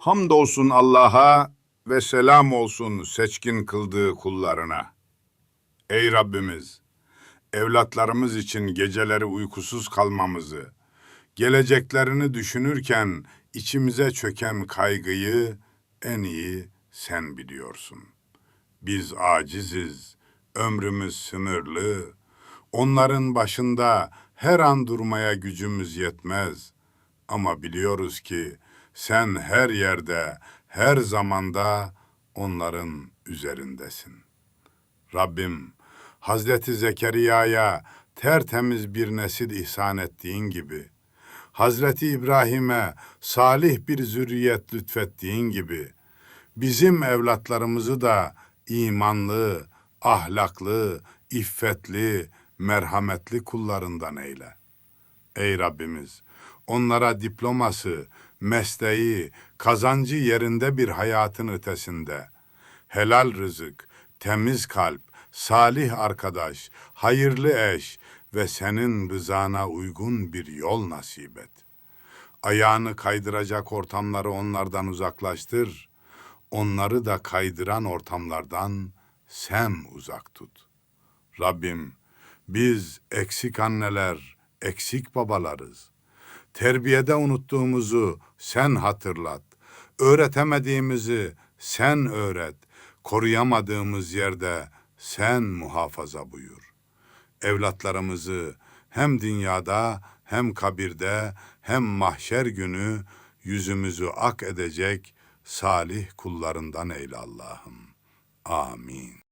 Hamdolsun Allah'a ve selam olsun seçkin kıldığı kullarına. Ey Rabbimiz! Evlatlarımız için geceleri uykusuz kalmamızı, geleceklerini düşünürken içimize çöken kaygıyı en iyi sen biliyorsun. Biz aciziz, ömrümüz sınırlı, onların başında her an durmaya gücümüz yetmez. Ama biliyoruz ki sen her yerde, her zamanda onların üzerindesin. Rabbim, Hazreti Zekeriya'ya tertemiz bir nesil ihsan ettiğin gibi, Hazreti İbrahim'e salih bir zürriyet lütfettiğin gibi, bizim evlatlarımızı da imanlı, ahlaklı, iffetli, merhametli kullarından eyle. Ey Rabbimiz, onlara diploması, mesleği, kazancı yerinde bir hayatın ötesinde, helal rızık, temiz kalp, salih arkadaş, hayırlı eş ve senin rızana uygun bir yol nasip et. Ayağını kaydıracak ortamları onlardan uzaklaştır. Onları da kaydıran ortamlardan sen uzak tut. Rabbim, biz eksik anneler, eksik babalarız. Terbiyede unuttuğumuzu sen hatırlat. Öğretemediğimizi sen öğret. Koruyamadığımız yerde sen muhafaza buyur. Evlatlarımızı hem dünyada hem kabirde hem mahşer günü yüzümüzü ak edecek salih kullarından eyle Allah'ım. Amin.